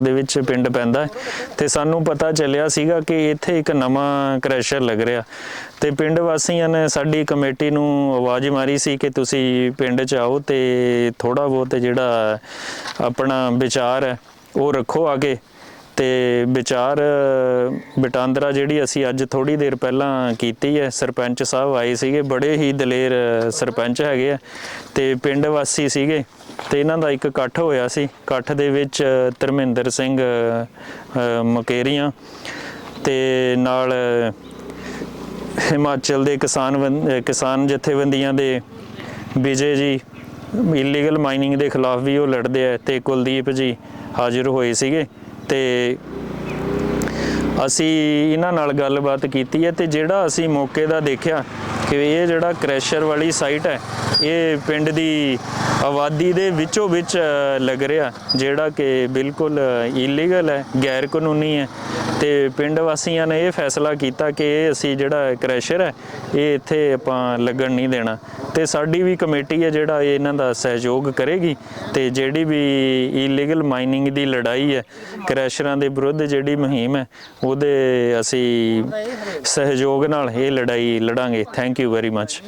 ਦੇ ਵਿੱਚ ਪਿੰਡ ਪੈਂਦਾ ਤੇ ਸਾਨੂੰ ਪਤਾ ਚੱਲਿਆ ਸੀਗਾ ਕਿ ਇੱਥੇ ਇੱਕ ਨਵਾਂ ਕ੍ਰੈਸ਼ਰ ਲੱਗ ਰਿਹਾ। ਤੇ ਪਿੰਡ ਵਾਸੀਆਂ ਨੇ ਸਾਡੀ ਕਮੇਟੀ ਨੂੰ ਆਵਾਜ਼ ਮਾਰੀ ਸੀ ਕਿ ਤੁਸੀਂ ਪਿੰਡ 'ਚ ਆਓ ਤੇ ਥੋੜਾ ਬਹੁਤ ਜਿਹੜਾ ਆਪਣਾ ਵਿਚਾਰ ਹੈ, ਉਹ ਰੱਖੋ ਆਗੇ ਤੇ ਵਿਚਾਰ ਅ, ਵਟਾਂਦਰਾ ਜਿਹੜੀ ਅਸੀਂ ਅੱਜ ਥੋੜੀ ਦੇਰ ਪਹਿਲਾਂ ਕੀਤੀ ਹੈ ਸਰਪੰਚ ਸਾਹਿਬ ਆਏ ਸੀਗੇ ਬੜੇ ਹੀ ਦਲੇਰ ਸਰਪੰਚ ਹੈਗੇ ਆ ਤੇ ਪਿੰਡ ਵਾਸੀ ਸੀਗੇ ਤੇ ਇਹਨਾਂ ਦਾ ਇੱਕ ਇਕੱਠ ਹੋਇਆ ਸੀ ਇਕੱਠ ਦੇ ਵਿੱਚ ਧਰਮਿੰਦਰ ਸਿੰਘ ਮਕੇਰੀਆਂ ਤੇ ਨਾਲ ਹਿਮਾਚਲ ਦੇ ਕਿਸਾਨ ਵੰ- ਕਿਸਾਨ ਜਥੇਬੰਦੀਆਂ ਦੇ ਵਿਜੇ ਜੀ ਇਲੀਗਲ ਮਾਈਨਿੰਗ ਦੇ ਖਿਲਾਫ ਵੀ ਉਹ ਲੜਦੇ ਆ ਤੇ ਕੁਲਦੀਪ ਜੀ ਹਾਜ਼ਰ ਹੋਏ ਸੀਗੇ। ਤੇ ਅਸੀਂ ਇਹਨਾਂ ਨਾਲ ਗੱਲਬਾਤ ਕੀਤੀ ਹੈ ਤੇ ਜਿਹੜਾ ਅਸੀਂ ਮੌਕੇ ਦਾ ਦੇਖਿਆ ਕਿ ਇਹ ਜਿਹੜਾ ਕ੍ਰੈਸ਼ਰ ਵਾਲੀ ਸਾਈਟ ਹੈ, ਇਹ ਪਿੰਡ ਦੀ ਆਬਾਦੀ ਦੇ ਵਿੱਚੋਂ ਵਿੱਚ ਲੱਗ ਰਿਹਾ, ਜਿਹੜਾ ਕਿ ਬਿਲਕੁਲ ਇਲੀਗਲ ਹੈ, ਗੈਰ ਕਾਨੂੰਨੀ ਹੈ। ਤੇ ਪਿੰਡ ਵਾਸੀਆਂ ਨੇ ਇਹ ਫੈਸਲਾ ਕੀਤਾ ਕਿ ਇਹ ਅਸੀਂ ਜਿਹੜਾ ਕ੍ਰੈਸ਼ਰ ਹੈ, ਇਹ ਇੱਥੇ ਆਪਾਂ ਲੱਗਣ ਨਹੀਂ ਦੇਣਾ। ਤੇ ਸਾਡੀ ਵੀ ਕਮੇਟੀ ਹੈ ਜਿਹੜਾ ਇਹ ਇਹਨਾਂ ਦਾ ਸਹਿਯੋਗ ਕਰੇਗੀ ਤੇ ਜਿਹੜੀ ਵੀ ਇਲੀਗਲ ਮਾਈਨਿੰਗ ਦੀ ਲੜਾਈ ਹੈ, ਕ੍ਰੈਸ਼ਰਾਂ ਦੇ ਵਿਰੁੱਧ ਜਿਹੜੀ ਮੁਹਿੰਮ ਹੈ ਉਹਦੇ ਅਸੀਂ ਸਹਿਯੋਗ ਨਾਲ ਇਹ ਲੜਾਈ ਲੜਾਂਗੇ। Thank you very much